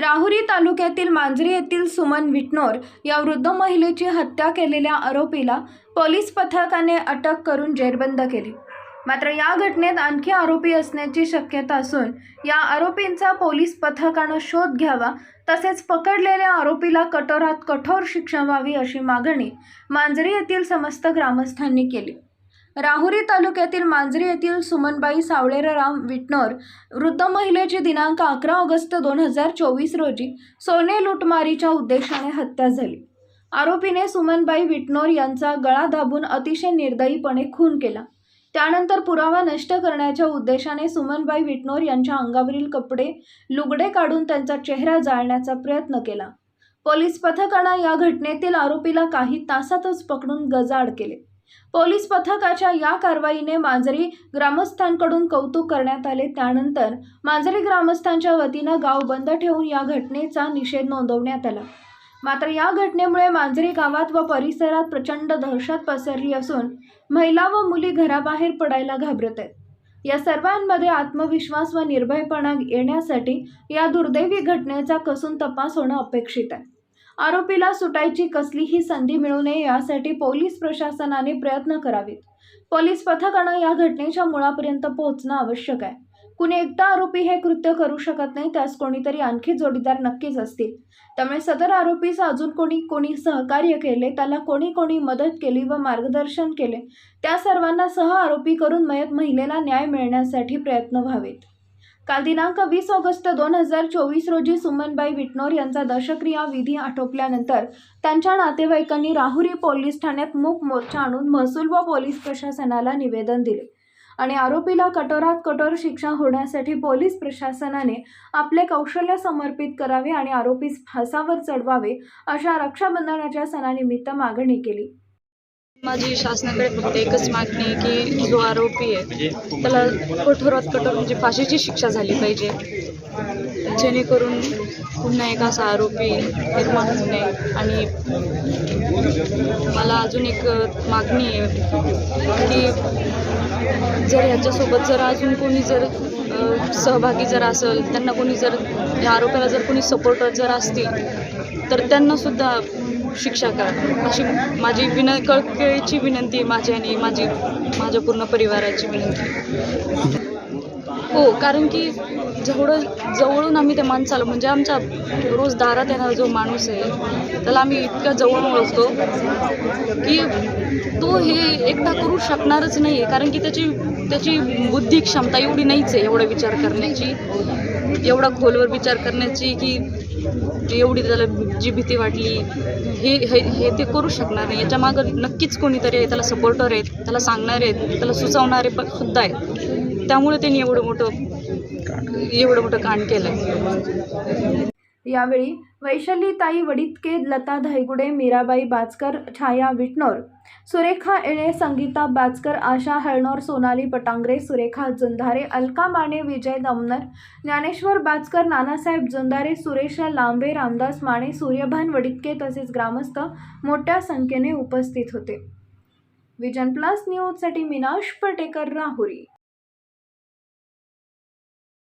राहुरी तालुक्यातील मांजरी येथील सुमन विटनोर या वृद्ध महिलेची हत्या केलेल्या आरोपीला पोलीस पथकाने अटक करून जेरबंद केली. मात्र या घटनेत आणखी आरोपी असण्याची शक्यता असून या आरोपींचा पोलीस पथकानं शोध घ्यावा तसेच पकडलेल्या आरोपीला कठोरात कठोर शिक्षा व्हावी अशी मागणी मांजरी येथील समस्त ग्रामस्थांनी केली. राहुरी तालुक्यातील मांजरी येथील सुमनबाई सावळेराम विटनोर वृद्ध महिलेची दिनांक अकरा ऑगस्ट दोन हजार चोवीस रोजी सोने लुटमारीच्या उद्देशाने हत्या झाली. आरोपीने सुमनबाई विटनोर यांचा गळा दाबून अतिशय निर्दयीपणे खून केला. त्यानंतर पुरावा नष्ट करण्याच्या उद्देशाने सुमनबाई विटनोर यांच्या अंगावरील कपडे लुगडे काढून त्यांचा चेहरा जाळण्याचा प्रयत्न केला. पोलीस पथकानं या घटनेतील आरोपीला काही तासातच पकडून गजाआड केले. पोलीस पथकाच्या या कारवाईने मांजरी ग्रामस्थांकडून कौतुक करण्यात आले. त्यानंतर मांजरी ग्रामस्थांच्या वतीनं गाव बंद ठेवून या घटनेचा निषेध नोंदवण्यात आला. मात्र या घटनेमुळे मांजरी गावात व परिसरात प्रचंड दहशत पसरली असून महिला व मुली घराबाहेर पडायला घाबरत आहेत. या सर्वांमध्ये आत्मविश्वास व निर्भयपणा येण्यासाठी या दुर्दैवी घटनेचा कसून तपास होणं अपेक्षित आहे. आरोपीला सुटायची कसलीही संधी मिळू नये यासाठी पोलीस प्रशासनाने प्रयत्न करावेत. पोलीस पथकानं या घटनेच्या मुळापर्यंत पोहोचणं आवश्यक आहे. कुणी एकटा आरोपी हे कृत्य करू शकत नाही त्यास कोणीतरी आणखी जोडीदार नक्कीच असतील. त्यामुळे सदर आरोपीस अजून कोणी कोणी सहकार्य केले त्याला कोणी कोणी मदत केली व मार्गदर्शन केले त्या सर्वांना सह आरोपी करून मयत महिलेला न्याय मिळण्यासाठी प्रयत्न व्हावेत. काल दिनांक वीस ऑगस्ट दोन हजार चोवीस रोजी सुमनबाई विटनोर यांचा दशक्रिया विधी आटोपल्यानंतर त्यांच्या नातेवाईकांनी राहुरी पोलीस ठाण्यात मूक मोर्चा आणून महसूल व पोलीस प्रशासनाला निवेदन दिले. आणि आरोपीला कठोरात कठोर शिक्षा होण्यासाठी पोलीस प्रशासनाने आपले कौशल्य समर्पित करावे आणि आरोपीस फासावर चढवावे अशा रक्षाबंधनाच्या सणानिमित्त मागणी केली. माझी शासनाकडे फक्त एकच मागणी आहे की जो आरोपी आहे त्याला कठोरात कठोर म्हणजे फाशीची शिक्षा झाली पाहिजे. जेणेकरून पुन्हा एक असा आरोपी निर्माण होऊ नये. आणि मला अजून एक मागणी आहे की जर ह्याच्यासोबत जर अजून कोणी जर सहभागी जर असेल त्यांना कोणी जर या आरोपाला जर कोणी सपोर्टर जर असतील तर त्यांनासुद्धा शिक्षा करा. अशी माझी विन कळकळीची विनंती आहे माझी आणि माझी माझ्या पूर्ण परिवाराची विनंती हो कारण की जेवढं जवळून आम्ही त्या माणसाला म्हणजे आमच्या रोज दारात येणारा जो माणूस आहे त्याला आम्ही इतक्या जवळून ओळखतो की तो हे एकटा करू शकणारच नाही आहे कारण की त्याची त्याची बुद्धी क्षमता एवढी नाहीच आहे एवढा विचार करण्याची एवढा खोलवर विचार करण्याची की एवढी त्याला जी भीती वाटली हे हे हे ते करू शकणार नाही. याच्या मागं नक्कीच कोणीतरी आहे त्याला सपोर्टर आहेत त्याला सांगणारे आहेत त्याला सुचवणारे पण सुद्धा आहेत. त्यामुळे त्यांनी एवढं मोठं एवढं मोठं कांड केलं आहे यावेळी वैशालीताई वडितके लता धायगुडे मीराबाई बाचकर छाया विटनोर सुरेखा एळे संगीता बाचकर आशा हळणोर सोनाली पटांगरे सुरेखा जुंधारे अलका माने विजय दमनर ज्ञानेश्वर बाचकर नानासाहेब जुंधारे सुरेश लांबे रामदास माने सूर्यभान वडितके तसेच ग्रामस्थ मोठ्या संख्येने उपस्थित होते. विजन प्लस न्यूजसाठी मिनाश पटेकर राहुरी.